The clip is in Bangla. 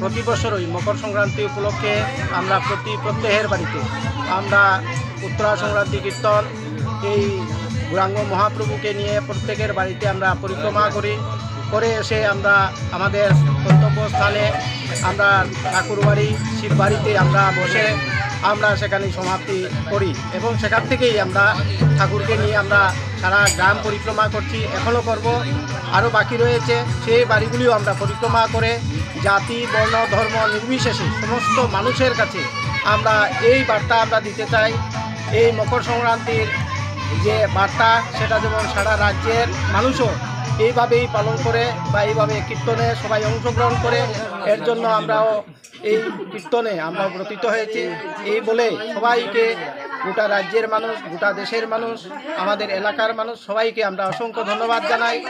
প্রতি বছরই মকর সংক্রান্তি উপলক্ষে আমরা প্রতি প্রত্যেকের বাড়িতে আমরা উত্তরা সংক্রান্তি কীর্তন এই গৌরাঙ্গ মহাপ্রভুকে নিয়ে প্রত্যেকের বাড়িতে আমরা পরিক্রমা করি। করে এসে আমরা আমাদের গন্তব্যস্থানে আমরা ঠাকুরবাড়ি, শিববাড়িতে আমরা বসে আমরা সেখানে সমাপ্তি করি এবং সেখান থেকেই আমরা ঠাকুরকে নিয়ে আমরা সারা গ্রাম পরিক্রমা করছি, এখনও করব। আরও বাকি রয়েছে, সেই বাড়িগুলিও আমরা পরিক্রমা করে জাতি, বর্ণ, ধর্ম নির্বিশেষে সমস্ত মানুষের কাছে আমরা এই বার্তা আমরা দিতে চাই। এই মকর সংক্রান্তির যে বার্তা, সেটা যেমন সারা রাজ্যের মানুষও এইভাবেই পালন করে বা এইভাবে কীর্তনে সবাই অংশগ্রহণ করে, এর জন্য আমরাও এই কীর্তনে আমরা ব্রতিত হয়েছি। এই বলে সবাইকে, গোটা রাজ্যের মানুষ, গোটা দেশের মানুষ, আমাদের এলাকার মানুষ সবাইকে আমরা অসংখ্য ধন্যবাদ জানাই।